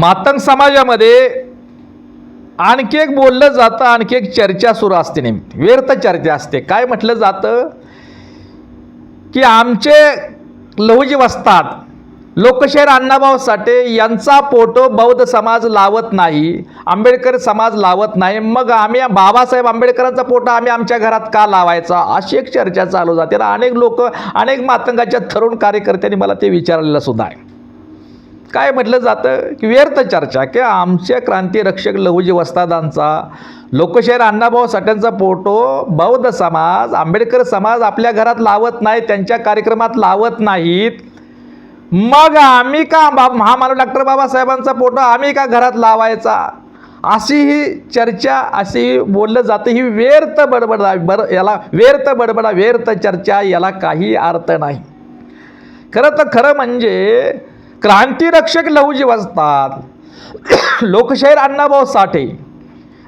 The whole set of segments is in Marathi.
मातंग समाजामध्ये आणखी एक बोललं जातं आणखी एक चर्चा सुरू असते नेमकी. व्यर्थ चर्चा असते. काय म्हटलं जातं? की आमचे लहुजी वस्तात लोकशाहीर अण्णाभाऊ साठे यांचा फोटो बौद्ध समाज लावत नाही आंबेडकर समाज लावत नाही. मग आम्ही बाबासाहेब आंबेडकरांचा फोटो आम्ही आमच्या घरात का लावायचा? अशी एक चर्चा चालू जाते. आणि अनेक लोक अनेक मातंगाच्या तरुण कार्यकर्त्यांनी मला ते विचारलेलं सुद्धा आहे. काय म्हटलं जातं? की व्यर्थ चर्चा की आमच्या क्रांतीरक्षक लहुजी वस्तादांचा लोकशाहीर अण्णाभाऊ साठ्यांचा फोटो बौद्ध समाज आंबेडकर समाज आपल्या घरात लावत नाही त्यांच्या कार्यक्रमात लावत नाहीत. मग आम्ही का बा महामानव डॉक्टर बाबासाहेबांचा फोटो आम्ही का घरात लावायचा? अशी ही चर्चा अशी बोललं जातं. ही व्यर्थ बडबडा बर याला व्यर्थ बडबडा व्यर्थ चर्चा याला काही अर्थ नाही. खरं तर खरं म्हणजे क्रांतिरक्षक लहुजी वाजतात लोकशाहीर अण्णाभाऊ साठे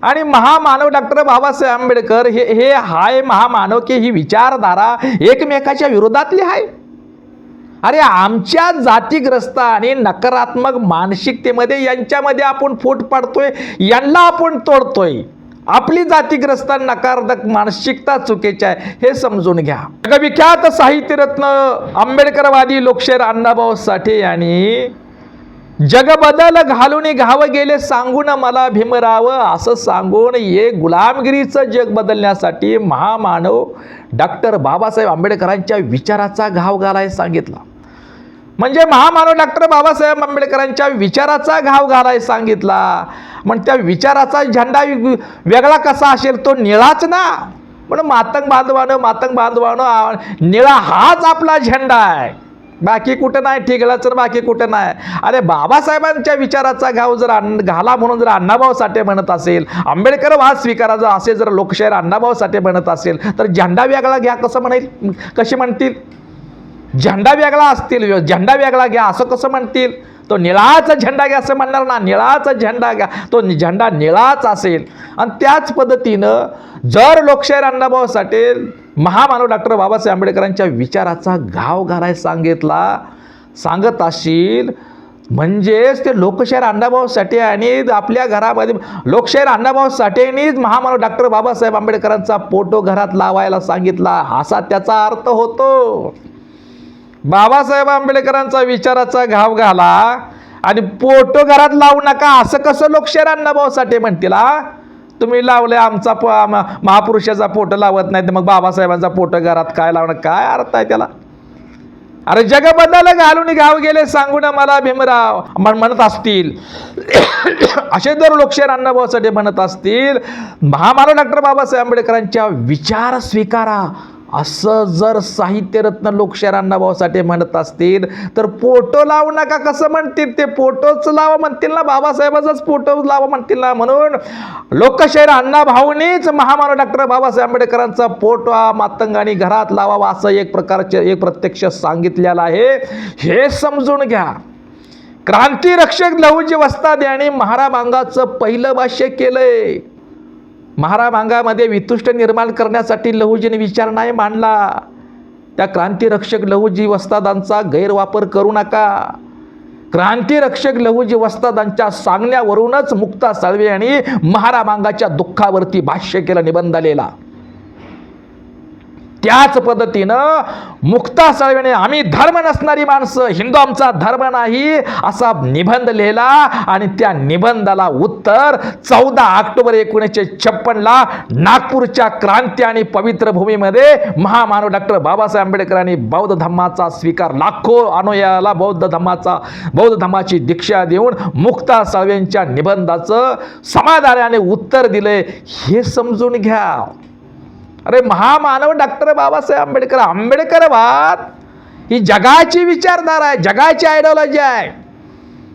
आणि महामानव डॉक्टर बाबासाहेब आंबेडकर हे हे हाय महामानव की ही विचारधारा एकमेकाच्या विरोधातली आहे अरे आमच्या जातीग्रस्त आणि नकारात्मक मानसिकतेमध्ये यांच्यामध्ये आपण फूट पाडतोय यांना आपण तोडतोय. आपली जातीग्रस्ता नकारात्मक मानसिकता चुकीची आहे हे समजून घ्या. जगविख्यात साहित्यरत्न आंबेडकरवादी लोकशाहीर अण्णाभाऊ साठे यांनी जगबदल घालून घावं गेले सांगून मला भीमराव असं सांगून ये गुलामगिरीचं जग बदलण्यासाठी महामानव डॉक्टर बाबासाहेब आंबेडकरांच्या विचाराचा घाव घालाय सांगितला. म्हणजे महामानव डॉक्टर बाबासाहेब आंबेडकरांच्या विचाराचा घाव घालाय सांगितला. मग त्या विचाराचा झेंडा वेगळा कसा असेल तो निळाच ना. म्हणून मातंग बांधवानं मातंग बांधवानं निळा हाच आपला झेंडा आहे. बाकी कुठं नाही ठिगळाचं बाकी कुठं नाही. अरे बाबासाहेबांच्या विचाराचा घाव जर अण्ण घाला म्हणून जर अण्णाभाऊ साठे म्हणत असेल आंबेडकर वाद स्वीकारायचा असे जर लोकशाहीर अण्णाभाऊ साठे म्हणत असेल तर झेंडा वेगळा घ्या कसं म्हणेल कसे म्हणतील? झेंडा वेगळा असतील झेंडा वेगळा घ्या असं कसं म्हणतील? तो निळाचा झेंडा घ्या असं म्हणणार ना निळाचा झेंडा घ्या. तो झेंडा निळाच असेल. आणि त्याच पद्धतीनं जर लोकशाहीर अण्णाभाऊ साठे महामानव डॉक्टर बाबासाहेब आंबेडकरांच्या विचाराचा घाव घालाय सांगितला सांगत असशील म्हणजेच ते लोकशाहीर अण्णाभाऊ साठे आणि आपल्या घरामध्ये लोकशाहीर अण्णाभाऊ साठेंनीच महामानव डॉक्टर बाबासाहेब आंबेडकरांचा फोटो घरात लावायला सांगितला. असा त्याचा अर्थ होतो. बाबासाहेब आंबेडकरांचा विचाराचा घाव घाला आणि पोटो घरात लावू नका असं कसं लोकशाहीर अण्णाभाऊ साठे म्हणतील हा? तुम्ही लावले आमचा प महापुरुषाचा फोटो लावत नाही तर मग बाबासाहेबांचा फोटो घरात काय लावणं काय अर्थ आहे त्याला? अरे जगबद्दल घालून घाव गेले सांगून मला भीमराव म्हणत असतील. असे जर लोकशाहीर अण्णाभाऊ म्हणत असतील. महामानव डॉक्टर बाबासाहेब आंबेडकरांच्या विचार स्वीकारा. असं जर साहित्यरत्न लोकशाहीर अण्णाभाऊ साठे म्हणत असतील तर फोटो लावू नका. कसं म्हणतील ते? फोटोच लावा म्हणतील ना. बाबासाहेबाचाच फोटो लावा म्हणतील ना. म्हणून लोकशाहीर अण्णाभाऊनीच महामानव डॉक्टर बाबासाहेब आंबेडकरांचा फोटो हा मातंगाने घरात लावावा असं एक प्रकारचे एक प्रत्यक्ष सांगितलेलं आहे. हे समजून घ्या. क्रांतीरक्षक लहूजी वस्ताद यांनी महाराबांगाचं पहिलं भाष्य केलंय. महाराभांगामध्ये वितुष्ट निर्माण करण्यासाठी लहूजीने विचार नाही मांडला. त्या क्रांतीरक्षक लहुजी वस्तादांचा गैरवापर करू नका. क्रांतीरक्षक लहुजी वस्तादांच्या सांगण्यावरूनच मुक्ता साळवे यांनी महाराबांगाच्या दुःखावरती भाष्य केलं निबंध आलेला त्याच पद्धतीनं मुक्ता साळवेने आम्ही धर्म नसणारी माणसं हिंदू आमचा धर्म नाही असा निबंध लिहिला आणि त्या निबंधाला उत्तर चौदा ऑक्टोबर एकोणीसशे छप्पनला नागपूरच्या क्रांती आणि पवित्र भूमीमध्ये महामानव डॉक्टर बाबासाहेब आंबेडकरांनी बौद्ध धम्माचा स्वीकार लाखो अनुयायाला बौद्ध धम्माचा बौद्ध धम्माची दीक्षा देऊन मुक्ता साळवेंच्या निबंधाचं समाधानाने उत्तर दिले हे समजून घ्या. अरे महामानव डॉक्टर बाबासाहेब आंबेडकर आंबेडकरवाद ही जगाची विचारधारा आहे जगाची आयडिओलॉजी आहे.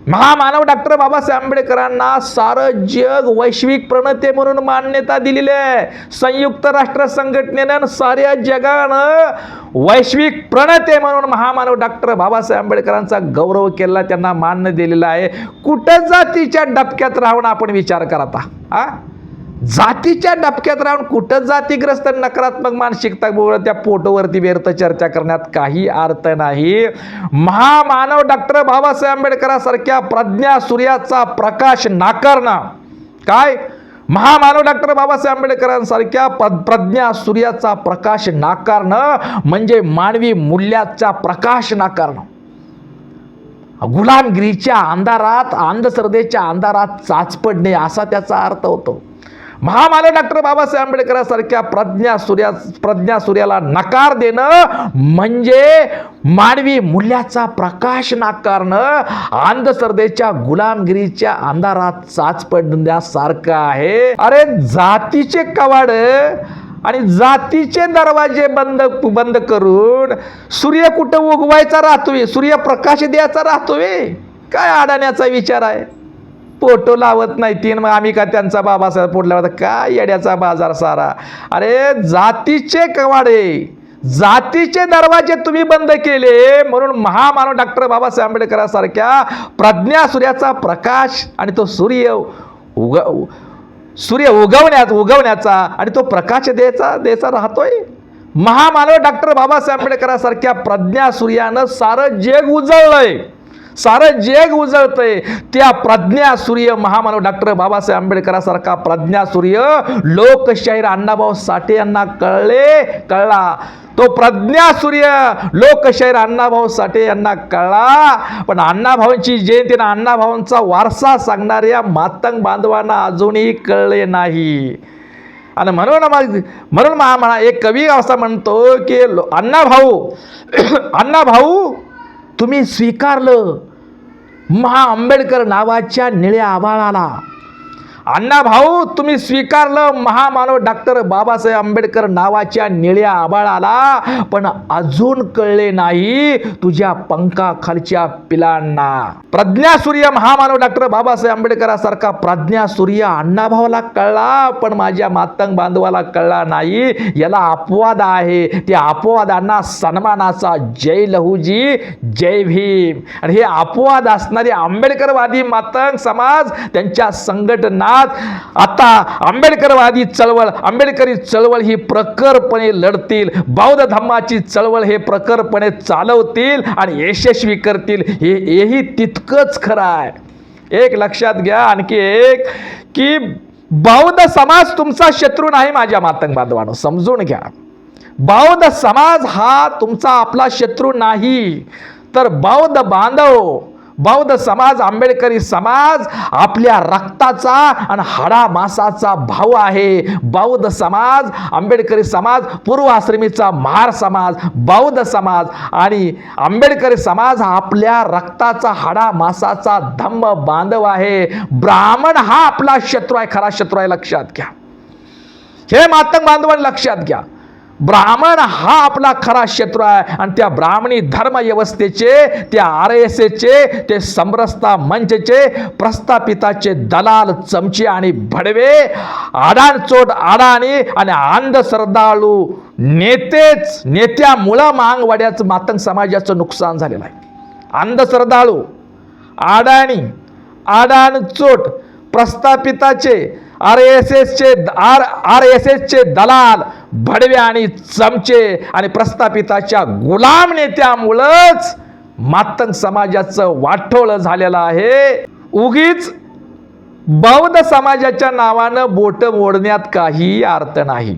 महामानव डॉक्टर बाबासाहेब आंबेडकरांना सारं जग वैश्विक प्रणते म्हणून मान्यता दिलेली आहे. संयुक्त राष्ट्र संघटनेनं साऱ्या जगानं वैश्विक प्रणते म्हणून महामानव डॉक्टर बाबासाहेब आंबेडकरांचा गौरव केला त्यांना मान्य दिलेला आहे. कुठं जातीच्या डबक्यात राहून आपण विचार करता हा जातीच्या डबक्यात राहून कुठं जातीग्रस्त नकारात्मक मानसिकता बोलत त्या फोटोवरती व्यर्थ चर्चा करण्यात काही अर्थ नाही. महामानव डॉक्टर बाबासाहेब आंबेडकरांसारख्या प्रज्ञा सूर्याचा प्रकाश नाकारणं. काय? महामानव डॉक्टर बाबासाहेब आंबेडकरांसारख्या प्रज्ञा सूर्याचा प्रकाश नाकारणं म्हणजे मानवी मूल्याचा प्रकाश नाकारणं. गुलामगिरीच्या अंधारात अंधश्रद्धेच्या अंधारात चाच पडणे असा त्याचा अर्थ होतो. महामानव डॉक्टर बाबासाहेब आंबेडकरांसारख्या प्रज्ञा सूर्या प्रज्ञा सूर्याला नकार देणं म्हणजे मानवी मूल्याचा प्रकाश नाकारणं. अंधश्रद्धेच्या गुलामगिरीच्या अंधारात चाच पडण्यासारखं आहे. अरे जातीचे कवाड आणि जातीचे दरवाजे बंद बंद करून सूर्य कुठं उगवायचा राहतोय? सूर्यप्रकाश द्यायचा राहतोय? काय अडाण्याचा विचार आहे? फोटो लावत नाही. तीन मग आम्ही का त्यांचा बाबासाहेब फोटो लावत? काय येड्याचा बाजार सारा? अरे जातीचे कवाडे जातीचे दरवाजे तुम्ही बंद केले. म्हणून महामानव डॉक्टर बाबासाहेब आंबेडकरांसारख्या प्रज्ञा सूर्याचा प्रकाश आणि तो सूर्य उग सूर्य उगवण्यात उगवण्याचा आणि तो प्रकाश द्यायचा द्यायचा राहतोय. महामानव डॉक्टर बाबासाहेब आंबेडकरांसारख्या प्रज्ञा सूर्यानं सारं जग उजळलंय. सारं जग उजळतंय. त्या प्रज्ञा सूर्य महामानव डॉक्टर बाबासाहेब आंबेडकरांसारखा प्रज्ञा सूर्य लोकशाहीर अण्णाभाऊ साठे यांना कळले कळला. तो प्रज्ञा सूर्य लोकशाहीर अण्णाभाऊ साठे यांना कळला. पण अण्णाभाऊंची जयंती ना अण्णाभाऊंचा वारसा सांगणाऱ्या मातंग बांधवांना अजूनही कळले नाही. आणि म्हणून मग म्हणून महा म्हणा एक कवी असा म्हणतो की लो- अण्णाभाऊ अण्णाभाऊ तुम्ही स्वीकारलं. महा आंबेडकर नावाच्या निळ्या आभाळाला अण्णा भाऊ तुम्ही स्वीकारलं. महामानव डॉक्टर बाबासाहेब आंबेडकर नावाच्या निळ्या आबाळाला पण अजून कळले नाही तुझ्या पंखाखालच्या पिलांना. प्रज्ञा सूर्य महामानव डॉक्टर बाबासाहेब आंबेडकरांसारखा प्रज्ञा सूर्य अण्णाभाऊला कळला पण माझ्या मातंग बांधवाला कळला नाही. याला अपवाद आहे. त्या अपवादांना सन्मानाचा जय लहूजी जय भीम. आणि हे अपवाद असणारे आंबेडकरवादी मातंग समाज त्यांच्या संघटना संघटनात आता आंबेडकरवादी चळवळ आंबेडकरी चळवळ ही प्रखरपणे लढतील. बौद्ध धम्माची चळवळ हे प्रखरपणे चालवतील आणि यशस्वी करतील. हे हेही तितकंच खरं आहे. एक लक्षात घ्या आणखी एक की बौद्ध समाज तुमचा शत्रू नाही माझ्या मातंग बांधवानो समजून घ्या. बौद्ध समाज हा तुमचा आपला शत्रू नाही. तर बौद्ध बांधव बौद्ध समाज आंबेडकरी समाज आपल्या रक्ताचा आणि हाडा मासाचा भाऊ आहे. बौद्ध समाज आंबेडकरी समाज पूर्वाश्रमीचा महार समाज बौद्ध समाज आणि आंबेडकरी समाज हा आपल्या रक्ताचा हाडा मासाचा धम्म बांधव आहे. ब्राह्मण हा आपला शत्रू आहे. खरा शत्रू आहे. लक्षात घ्या. हे मातंग बांधवांनी लक्षात घ्या. ब्राह्मण हा आपला खरा शत्रू आहे. आणि त्या ब्राह्मणी धर्मव्यवस्थेचे त्या आर एस एचे ते समरसता मंचचे प्रस्थापिताचे दलाल चमचे आणि भडवे आडाणचोट आडाणी आणि अंधश्रद्धाळू नेतेच नेत्यामुळं मांगवाड्याचं मातंग समाजाचं नुकसान झालेलं आहे. अंधश्रद्धाळू आडाणी आडाणचोट प्रस्थापिताचे आर एस एसचे आर आर एस एसचे दलाल भडवे आणि चमचे आणि प्रस्थापिताच्या गुलाम नेत्यामुळंच मातंग समाजाचं वाटोळं झालेलं आहे. उगीच बौद्ध समाजाच्या नावानं बोट मोडण्यात काही अर्थ नाही.